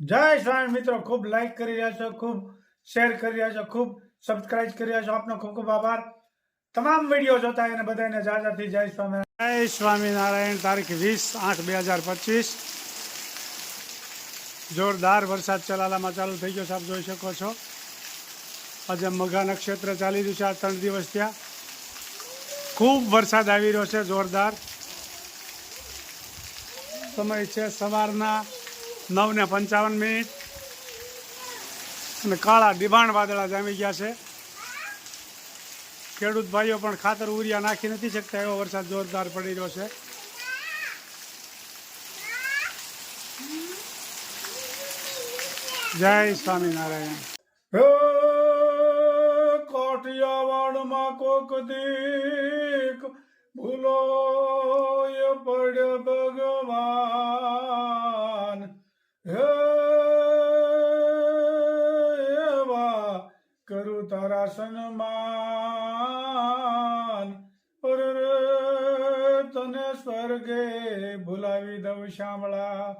જય સ્વામી મિત્રો ખૂબ લાઈક કરી રહ્યા છો ખૂબ શેર કરી રહ્યા છો ખૂબ સબસ્ક્રાઇબ કરી રહ્યા છો આપનો ખૂબ ખૂબ આભાર તમામ વિડીયો જોતા એને બધાને જાજાથી જય સ્વામી જય સ્વામિનારાયણ તારીખ વીસ આઠ બે હજાર પચીસ જોરદાર વરસાદ ચલાલામાં ચાલુ થઈ ગયો છે આપ જોઈ શકો છો આજે મઘા નક્ષત્ર ચાલી રહ્યું છે આ ત્રણ દિવસ ત્યાં ખૂબ વરસાદ આવી રહ્યો છે જોરદાર સમય છે સવારના નવ ને પંચાવન મિનિટ. અને કાળા ડિબાણ વાદળા જામી ગયા છે. ખેડૂત ભાઈઓ પણ ખાતર ઉરિયા નાખી નથી શકતા એવો વરસાદ જોરદાર પડી રહ્યો છે. જય સ્વામિનારાયણ. હે કાઠિયાવાડમાં કોક દીક ભૂલો પડ્યો તારા સન્માન તને સ્વર્ગે ભૂલાવી દઉં શામળા